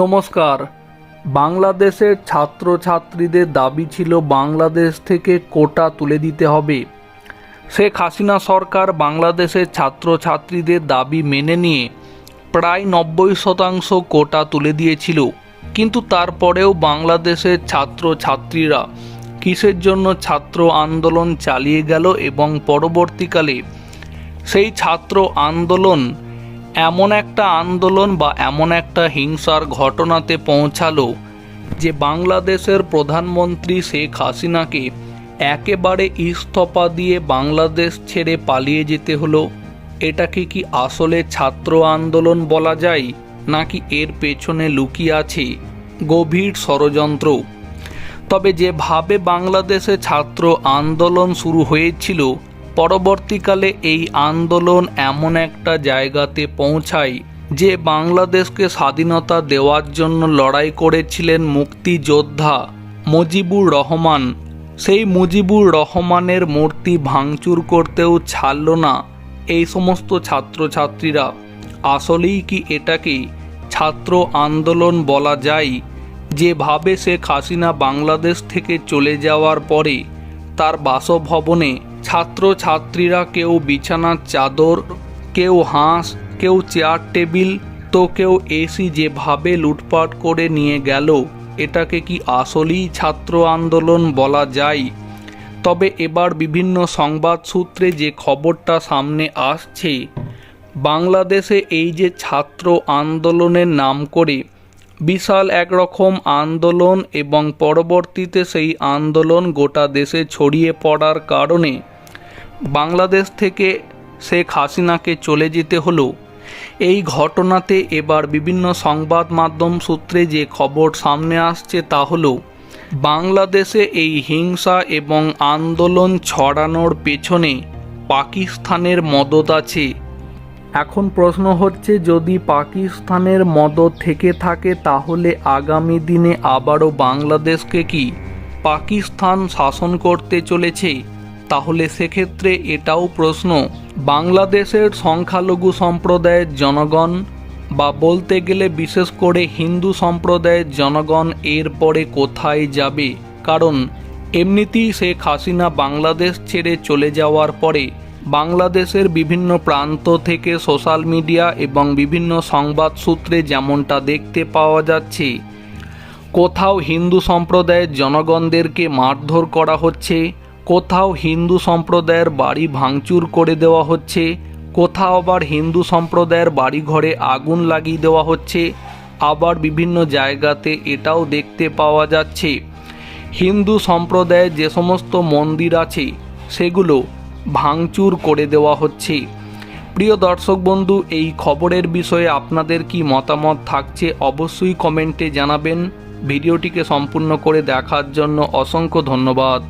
নমস্কার। বাংলাদেশের ছাত্রছাত্রীদের দাবি ছিল বাংলাদেশ থেকে কোটা তুলে দিতে হবে। শেখ হাসিনা সরকার বাংলাদেশের ছাত্রছাত্রীদের দাবি মেনে নিয়ে প্রায় নব্বই শতাংশ কোটা তুলে দিয়েছিল। কিন্তু তারপরেও বাংলাদেশের ছাত্রছাত্রীরা কিসের জন্য ছাত্র আন্দোলন চালিয়ে গেল এবং পরবর্তীকালে সেই ছাত্র আন্দোলন এমন একটা আন্দোলন বা এমন একটা হিংসার ঘটনাতে পৌঁছালো যে বাংলাদেশের প্রধানমন্ত্রী শেখ হাসিনাকে একেবারে ইস্তফা দিয়ে বাংলাদেশ ছেড়ে পালিয়ে যেতে হলো। এটাকে কি আসলে ছাত্র আন্দোলন বলা যায়, নাকি এর পেছনে লুকিয়ে আছে গভীর ষড়যন্ত্র? তবে যেভাবে বাংলাদেশে ছাত্র আন্দোলন শুরু হয়েছিল পরবর্তীকালে এই আন্দোলন এমন একটা জায়গাতে পৌঁছায় যে বাংলাদেশকে স্বাধীনতা দেওয়ার জন্য লড়াই করেছিলেন মুক্তিযোদ্ধা মুজিবুর রহমান। সেই মুজিবুর রহমানের মূর্তি ভাঙচুর করতেও ছাড়ল না এই সমস্ত ছাত্রছাত্রীরা। আসলেই কি এটাকে ছাত্র আন্দোলন বলা যায়? যেভাবে শেখ হাসিনা বাংলাদেশ থেকে চলে যাওয়ার পরে তার বাসভবনে ছাত্রছাত্রীরা কেউ বিছানার চাদর, কেউ হাঁস, কেউ চেয়ার টেবিল, তো কেউ এসি যেভাবে লুটপাট করে নিয়ে গেল, এটাকে কি আসলেই ছাত্র আন্দোলন বলা যায়? তবে এবার বিভিন্ন সংবাদ সূত্রে যে খবরটা সামনে আসছে, বাংলাদেশে এই যে ছাত্র আন্দোলনের নাম করে, বিশাল একরকম আন্দোলন এবং পরবর্তীতে সেই আন্দোলন গোটা দেশে ছড়িয়ে পড়ার কারণে বাংলাদেশ থেকে শেখ হাসিনাকে চলে যেতে হলো। এই ঘটনাতে এবার বিভিন্ন সংবাদ মাধ্যম সূত্রে যে খবর সামনে আসছে তা হলো, বাংলাদেশে এই হিংসা এবং আন্দোলন ছড়ানোর পেছনে পাকিস্তানের মদত আছে। এখন প্রশ্ন হচ্ছে, যদি পাকিস্তানের মদত থেকে থাকে, তাহলে আগামী দিনে আবারও বাংলাদেশকে কি পাকিস্তান শাসন করতে চলেছে? তাহলে সেক্ষেত্রে এটাও প্রশ্ন, বাংলাদেশের সংখ্যালঘু সম্প্রদায়ের জনগণ বা বলতে গেলে বিশেষ করে হিন্দু সম্প্রদায়ের জনগণ এরপরে কোথায় যাবে? কারণ এমনিতেই শেখ হাসিনা বাংলাদেশ ছেড়ে চলে যাওয়ার পরে বাংলাদেশের বিভিন্ন প্রান্ত থেকে সোশ্যাল মিডিয়া এবং বিভিন্ন সংবাদ সূত্রে যেমনটা দেখতে পাওয়া যাচ্ছে, কোথাও হিন্দু সম্প্রদায়ের জনগণদেরকে মারধর করা হচ্ছে কোথাও হিন্দু সম্প্রদায়ের বাড়ি ভাঙচুর করে দেওয়া হচ্ছে, কোথাও আবার হিন্দু সম্প্রদায়ের বাড়ি ঘরে আগুন লাগিয়ে দেওয়া হচ্ছে, আবার বিভিন্ন জায়গাতে এটাও দেখতে পাওয়া যাচ্ছে। হিন্দু সম্প্রদায়ের যে সমস্ত মন্দির আছে, সেগুলো ভাঙচুর করে দেওয়া হচ্ছে। প্রিয় দর্শক বন্ধু, এই খবরের বিষয়ে আপনাদের কি মতামত থাকছে অবশ্যই কমেন্টে জানাবেন। ভিডিওটিকে সম্পূর্ণ করে দেখার জন্য অসংখ্য ধন্যবাদ।